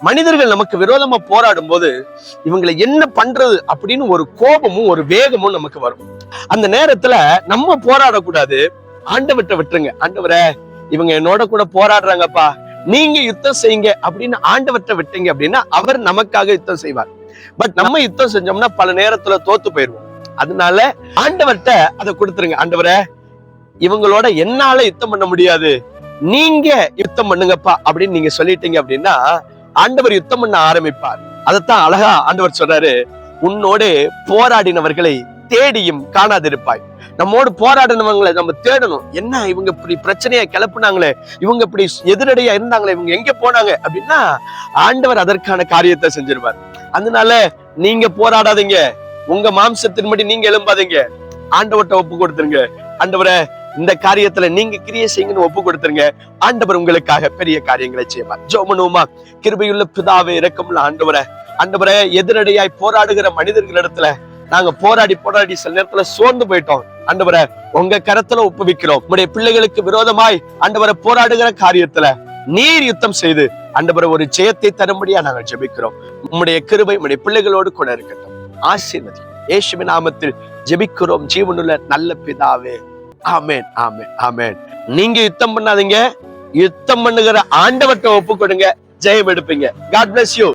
மனிதர்கள் நமக்கு விரோதமா போராடும் போது இவங்களை என்ன பண்றது அப்படின்னு ஒரு கோபமும் ஒரு வேகமும் நமக்கு வரும். அந்த நேரத்துல நம்ம போராடக்கூடாது. ஆண்டவர்கிட்ட விட்டுருங்க. ஆண்டவரே இவங்க என்னோட கூட போராடுறாங்கப்பா. நீங்க யுத்தம் செய்யுங்க அப்படின்னு ஆண்டவர்கிட்ட விட்டீங்க அப்படின்னா அவர் நமக்காக யுத்தம் செய்வார். பட் நம்ம யுத்தம் செஞ்சோம்னா பல நேரத்துல தோத்து போயிருவோம் அதனால ஆண்டவர்கிட்ட அதை கொடுத்துருங்க. ஆண்டவரே இவங்களோட என்னால யுத்தம் பண்ண முடியாது. நீங்க யுத்தம் பண்ணுங்கப்பா அப்படின்னு நீங்க சொல்லிட்டீங்க அப்படின்னா ஆண்டவர் யுத்தம் பண்ண ஆரம்பிப்பார். அதைத்தான் அழகா ஆண்டவர் சொல்றாரு உன்னோடு போராடினவர்களை தேடியும் காணாதிருப்பாய். நம்மோடு போராடினவங்களை நம்ம தேடணும். என்ன இவங்க இப்படி பிரச்சனையை கிளப்புனாங்களே? இவங்க இப்படி எதிரடையா இருந்தாங்களே? இவங்க எங்க போனாங்க? அப்படின்னா ஆண்டவர் அதற்கான காரியத்தை செஞ்சிருவார். அதனால நீங்க போராடாதீங்க. உங்க மாம்சத்தின்படி நீங்க எழும்பாதீங்க. ஆண்டவர்கிட்ட ஒப்பு கொடுத்துருங்க. ஆண்டவரை இந்த காரியத்துல நீங்க கிரியை செய்யுங்கன்னு ஒப்பு கொடுத்துருங்க. ஆண்டவர் உங்களுக்காக பெரிய காரியங்களை செய்வார். ஜோமனுமா கிருபையுள்ள பிதாவே இறக்கம்ல ஆண்டவரை. ஆண்டவரை எதிரடையாய் போராடுகிற மனிதர்களிடத்துல நாங்க போராடி போராடி சில நேரத்துல சோர்ந்து போயிட்டோம். ஆண்டவரை உங்க கரத்துல ஒப்புவிக்கிறோம். உங்களுடைய பிள்ளைகளுக்கு விரோதமாய் ஆண்டவரை போராடுகிற காரியத்துல நீர் யுத்தம் செய்து ஆண்டவரை ஒரு ஜெயத்தை தரும்படியா நாங்கள் ஜெபிக்கிறோம். உம்முடைய கிருபை உம்முடைய பிள்ளைகளோடு கூட இருக்கட்டும். ஆசீர்வதி. இயேசுவின் நாமத்தில் ஜெபிக்கிறோம். ஜீவனுள்ள நல்ல பிதாவே. ஆமேன் ஆமேன் ஆமேன். நீங்க யுத்தம் பண்ணாதீங்க. யுத்தம் பண்ணுகிற ஆண்டவர்கிட்ட ஒப்பு கொடுங்க ஜெயம் எடுப்பீங்க. God bless you